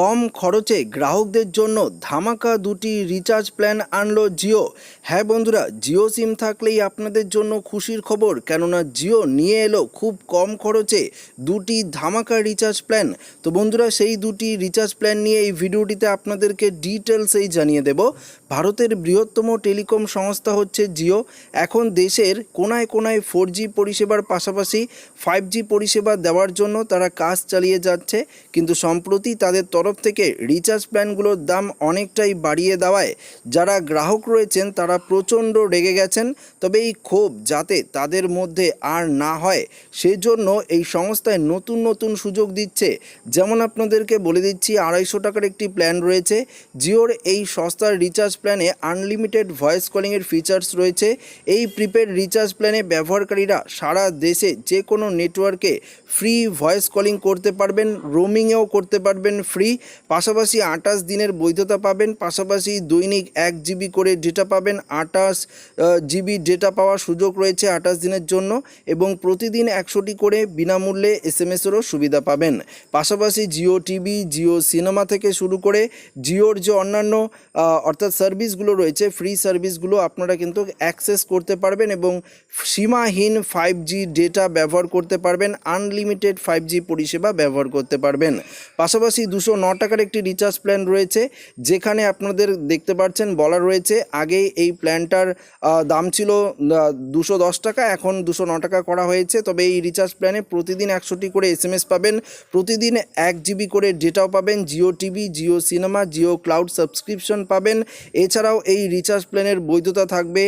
কম খরচে গ্রাহকদের জন্য ধামাকা দুটি রিচার্জ প্ল্যান আনলো জিও। হ্যাঁ বন্ধুরা, জিও সিম থাকলেই আপনাদের জন্য খুশির খবর, কেননা জিও নিয়ে এলো খুব কম খরচে দুটি ধামাকা রিচার্জ প্ল্যান তো বন্ধুরা, সেই দুটি রিচার্জ প্ল্যান নিয়ে এই ভিডিওটিতে আপনাদেরকে ডিটেলসেই জানিয়ে দেব। ভারতের বৃহত্তম টেলিকম সংস্থা হচ্ছে জিও। এখন দেশের কোনায় কোনায় ফোর পরিষেবার পাশাপাশি ফাইভ পরিষেবা দেওয়ার জন্য তারা কাজ চালিয়ে যাচ্ছে, কিন্তু সম্প্রতি তাদের তরফ থেকে রিচার্জ প্ল্যানগুলোর দাম অনেকটাই বাড়িয়ে দেওয়ায় যারা গ্রাহক রয়েছেন তারা প্রচণ্ড রেগে গেছেন। তবে এই ক্ষোভ যাতে তাদের মধ্যে আর না হয়, সেজন্য এই সংস্থায় নতুন নতুন সুযোগ দিচ্ছে। যেমন আপনাদেরকে বলে দিচ্ছি, আড়াইশো টাকার একটি প্ল্যান রয়েছে। জিওর এই সস্তার রিচার্জ প্ল্যানে আনলিমিটেড ভয়েস কলিংয়ের ফিচার্স রয়েছে। এই প্রিপেড রিচার্জ প্ল্যানে ব্যবহারকারীরা সারা দেশে যে কোনো নেটওয়ার্কে ফ্রি ভয়েস কলিং করতে পারবেন রোমিংয়েও করতে পারবেন ফ্রি পাশাপাশি আঠাশ দিনের বৈধতা পাবেন, পাশাপাশি দৈনিক এক জিবি করে ডেটা পাবেন। আঠাশ জিবি ডেটা পাওয়ার সুযোগ রয়েছে আঠাশ দিনের জন্য এবং প্রতিদিন একশোটি করে বিনামূল্যে এস এম এসেরও সুবিধা পাবেন। পাশাপাশি জিও টিভি, জিও সিনেমা থেকে শুরু করে জিওর যে অন্যান্য অর্থাৎ সার্ভিসগুলো রয়েছে, ফ্রি সার্ভিসগুলো আপনারা কিন্তু অ্যাক্সেস করতে পারবেন এবং সীমাহীন ফাইভ জি ডেটা ব্যবহার করতে পারবেন আনলিমিটেড ফাইভ জি পরিষেবা ব্যবহার করতে পারবেন। পাশাপাশি দুশো ন টাকার একটি রিচার্জ প্ল্যান রয়েছে, যেখানে আপনাদের দেখতে পাচ্ছেন বলা রয়েছে আগে এই প্ল্যানটার দাম ছিল দুশো দশ টাকা, এখন দুশো ন টাকা করা হয়েছে। তবে এই রিচার্জ প্ল্যানে প্রতিদিন একশোটি করে এস এম এস পাবেন, প্রতিদিন এক জিবি করে ডেটাও পাবেন Jio TV Jio cinema Jio cloud subscription পাবেন। এছাড়াও এই রিচার্জ প্ল্যানের বৈধতা থাকবে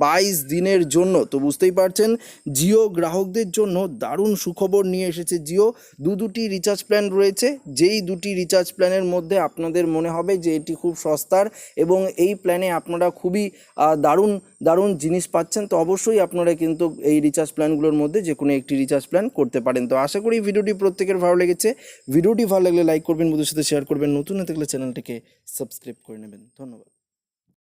বাইশ দিনের জন্য, তো বুঝতেই পারছেন, জিও গ্রাহকদের জন্য দারুণ সুখবর নিয়ে এসেছে জিও। দু দুটি রিচার্জ প্ল্যান রয়েছে, যেই দুটি রিচার্জ প্ল্যানের মধ্যে আপনাদের মনে হবে যে এটি খুব সস্তার এবং এই প্ল্যানে আপনারা খুবই দারুণ দারুণ জিনিস পাচ্ছেন। তো অবশ্যই আপনারা কিন্তু এই রিচার্জ প্ল্যানগুলোর মধ্যে যে কোনো একটি রিচার্জ প্ল্যান করতে পারেন। তো আশা করি ভিডিওটি প্রত্যেকের ভালো লেগেছে। ভিডিওটি ভালো লাগলে লাইক করবেন বন্ধুর সাথে শেয়ার করবেন। নতুন হয়ে থাকলে চ্যানেলটিকে সাবস্ক্রাইব করে নেবেন। ধন্যবাদ।